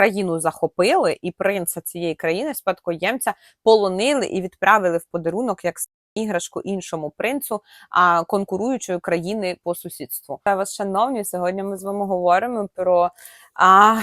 країну захопили, і принца цієї країни, спадкоємця, полонили і відправили в подарунок як іграшку іншому принцу, а конкуруючої країни по сусідству. Я вас, шановні, сьогодні ми з вами говоримо про. А...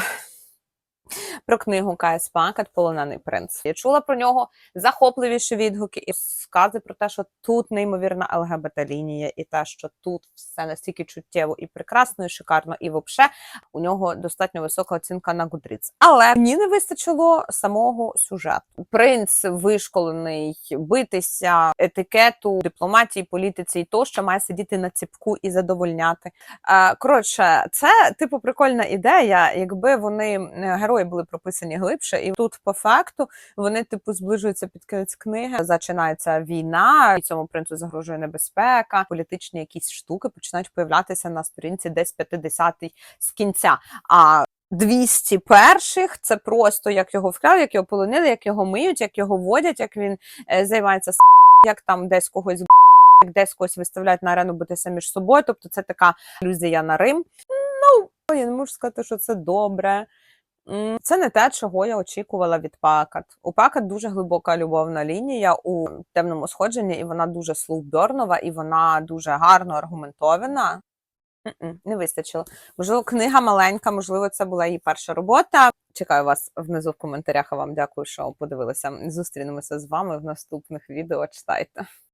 Про книгу Кая Пакет Полонений принц. Я чула про нього захопливіші відгуки і скази про те, що тут неймовірна ЛГБТ-лінія, і те, що тут все настільки чуттєво і прекрасно, і шикарно, і взагалі у нього достатньо висока оцінка на Goodreads. Але мені не вистачило самого сюжету. Принц вишколений битися, етикету, дипломатії, політиці і то, що має сидіти на ціпку і задовольняти. Е, Коротше, це типу прикольна ідея, якби вони е, герої були прописані глибше, і тут по факту вони типу зближуються під кінець книги. Починається війна, і цьому принцу загрожує небезпека. Політичні якісь штуки починають появлятися на сторінці десь 50-й з кінця. А 200 перших це просто як його вкрали, як його полонили, як його миють, як його водять, як він е, займається с**, як там десь когось як десь когось виставляють на арену битися між собою. Тобто це така ілюзія на Рим. Ну я не можу сказати, що це добре. Це не те, чого я очікувала від Пакат. У Пакат дуже глибока любовна лінія у темному сходженні, і вона дуже словбернова, і вона дуже гарно аргументована. Не вистачило. Можливо, книга маленька, можливо, це була її перша робота. Чекаю вас внизу в коментарях. а Вам дякую, що подивилися. Зустрінемося з вами в наступних відео. Читайте.